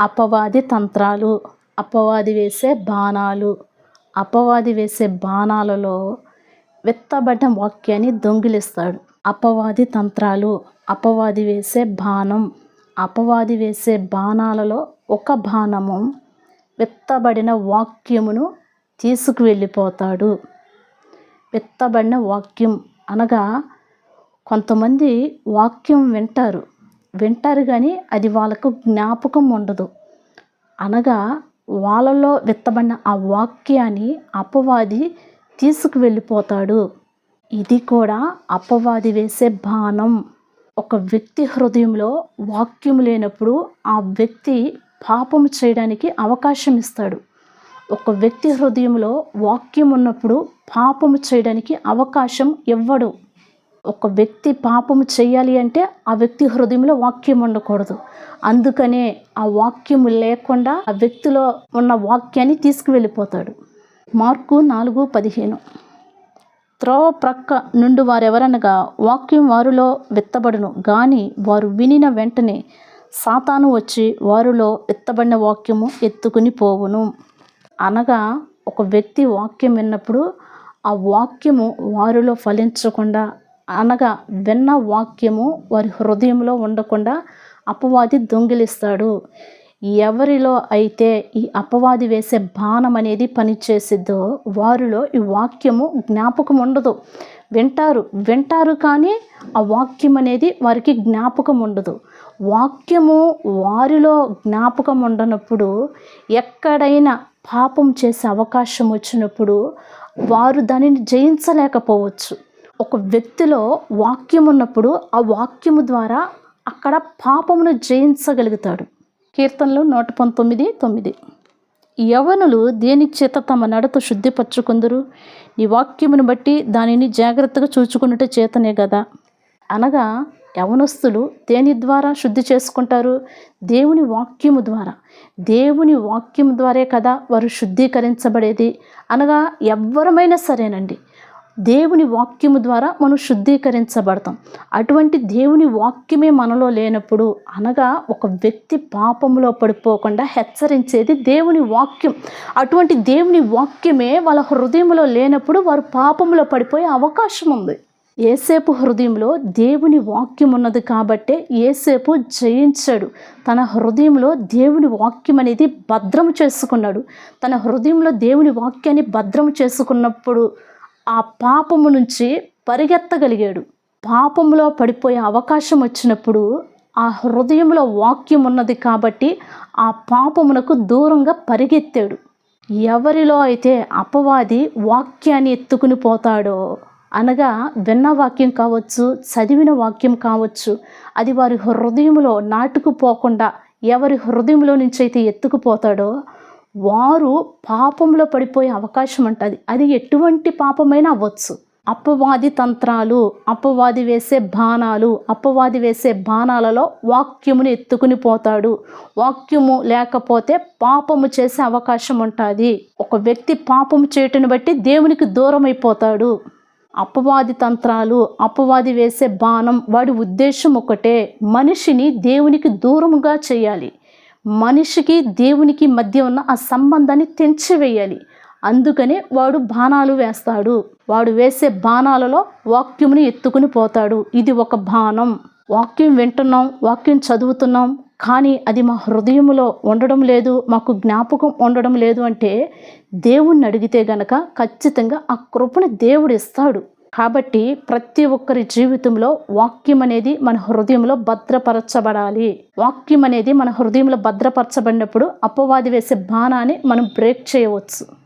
అపవాది తంత్రాలు అపవాది వేసే బాణాలు అపవాది వేసే బాణాలలో విత్తబడ్డ వాక్యాన్ని దొంగిలిస్తాడు. అపవాది తంత్రాలు అపవాది వేసే బాణం అపవాది వేసే బాణాలలో ఒక బాణము విత్తబడిన వాక్యమును తీసుకువెళ్ళిపోతాడు. విత్తబడిన వాక్యం అనగా కొంతమంది వాక్యం వింటారు. వింటారు కానీ అది వాళ్ళకు జ్ఞాపకం ఉండదు. అనగా వాళ్ళలో విత్తబడిన ఆ వాక్యాన్ని అపవాది తీసుకువెళ్ళిపోతాడు. ఇది కూడా అపవాది వేసే బాణం. ఒక వ్యక్తి హృదయంలో వాక్యం లేనప్పుడు ఆ వ్యక్తి పాపం చేయడానికి అవకాశం ఇస్తాడు. ఒక వ్యక్తి హృదయంలో వాక్యం ఉన్నప్పుడు పాపము చేయడానికి అవకాశం ఇవ్వడు. ఒక వ్యక్తి పాపము చేయాలి అంటే ఆ వ్యక్తి హృదయంలో వాక్యం ఉండకూడదు. అందుకనే ఆ వాక్యము లేకుండా ఆ వ్యక్తిలో ఉన్న వాక్యాన్ని తీసుకువెళ్ళిపోతాడు. మార్కు నాలుగు పదిహేను. త్రోవ ప్రక్క నుండి వారెవరనగా వాక్యం వారిలో విత్తబడును కానీ వారు వినిన వెంటనే సాతాను వచ్చి వారిలో విత్తబడిన వాక్యము ఎత్తుకుని పోవును. అనగా ఒక వ్యక్తి వాక్యం విన్నప్పుడు ఆ వాక్యము వారిలో ఫలించకుండా అనగా విన్న వాక్యము వారి హృదయంలో ఉండకుండా అపవాది దొంగిలిస్తాడు. ఎవరిలో అయితే ఈ అపవాది వేసే బాణం అనేది పనిచేసిద్దో వారిలో ఈ వాక్యము జ్ఞాపకం ఉండదు. వింటారు వింటారు కానీ ఆ వాక్యం అనేది వారికి జ్ఞాపకం ఉండదు. వాక్యము వారిలో జ్ఞాపకం ఉండనప్పుడు ఎక్కడైనా పాపం చేసే అవకాశం వచ్చినప్పుడు వారు దానిని జయించలేకపోవచ్చు. ఒక వ్యక్తిలో వాక్యం ఉన్నప్పుడు ఆ వాక్యము ద్వారా అక్కడ పాపమును జయించగలుగుతాడు. కీర్తనలు నూట పంతొమ్మిది తొమ్మిది. యవనులు దేని చేత తమ నడత శుద్ధిపరచుకుందరు? నీ వాక్యమును బట్టి దానిని జాగ్రత్తగా చూచుకున్నట్టు చేతనే కదా అనగా యవనస్తులు దేని ద్వారా శుద్ధి చేసుకుంటారు? దేవుని వాక్యము ద్వారా. దేవుని వాక్యం ద్వారే కదా వారు శుద్ధీకరించబడేది. అనగా ఎవ్వరమైనా సరేనండి. దేవుని వాక్యము ద్వారా మనం శుద్ధీకరించబడతాం. అటువంటి దేవుని వాక్యమే మనలో లేనప్పుడు అనగా ఒక వ్యక్తి పాపంలో పడిపోకుండా హెచ్చరించేది దేవుని వాక్యం. అటువంటి దేవుని వాక్యమే వాళ్ళ హృదయంలో లేనప్పుడు వారు పాపంలో పడిపోయే అవకాశం ఉంది. ఏసేపు హృదయంలో దేవుని వాక్యం ఉన్నది కాబట్టే ఏసేపు జయించాడు. తన హృదయంలో దేవుని వాక్యం అనేది భద్రం చేసుకున్నాడు. తన హృదయంలో దేవుని వాక్యాన్ని భద్రం చేసుకున్నప్పుడు ఆ పాపము నుంచి పరిగెత్తగలిగాడు. పాపంలో పడిపోయే అవకాశం వచ్చినప్పుడు ఆ హృదయంలో వాక్యం ఉన్నది కాబట్టి ఆ పాపమునకు దూరంగా పరిగెత్తాడు. ఎవరిలో అయితే అపవాది వాక్యాన్ని ఎత్తుకుని పోతాడో అనగా విన్న వాక్యం కావచ్చు చదివిన వాక్యం కావచ్చు అది వారి హృదయంలో నాటుకుపోకుండా ఎవరి హృదయంలో నుంచి అయితే ఎత్తుకుపోతాడో వారు పాపంలో పడిపోయే అవకాశం ఉంటుంది. అది ఎటువంటి పాపమైనా అవ్వచ్చు. అపవాది తంత్రాలు అపవాది వేసే బాణాలు అపవాది వేసే బాణాలలో వాక్యమును ఎత్తుకుని పోతాడు. వాక్యము లేకపోతే పాపము చేసే అవకాశం ఉంటుంది. ఒక వ్యక్తి పాపము చేయటను బట్టి దేవునికి దూరం అయిపోతాడు అపవాది తంత్రాలు అపవాది వేసే బాణం వాడి ఉద్దేశం ఒకటే. మనిషిని దేవునికి దూరముగా చేయాలి. మనిషికి దేవునికి మధ్య ఉన్న ఆ సంబంధాన్ని తెంచివేయాలి. అందుకనే వాడు బాణాలు వేస్తాడు. వాడు వేసే బాణాలలో వాక్యముని ఎత్తుకుని పోతాడు. ఇది ఒక బాణం. వాక్యం వింటున్నాం వాక్యం చదువుతున్నాం కానీ అది మా హృదయంలో ఉండడం లేదు మాకు జ్ఞాపకం ఉండడం లేదు అంటే దేవుణ్ణి అడిగితే గనక ఖచ్చితంగా ఆ కృపను దేవుడు ఇస్తాడు. కాబట్టి ప్రతి ఒక్కరి జీవితంలో వాక్యం అనేది మన హృదయంలో భద్రపరచబడాలి. వాక్యం అనేది మన హృదయంలో భద్రపరచబడినప్పుడు అపవాది వేసే బాణాన్ని మనం బ్రేక్ చేయవచ్చు.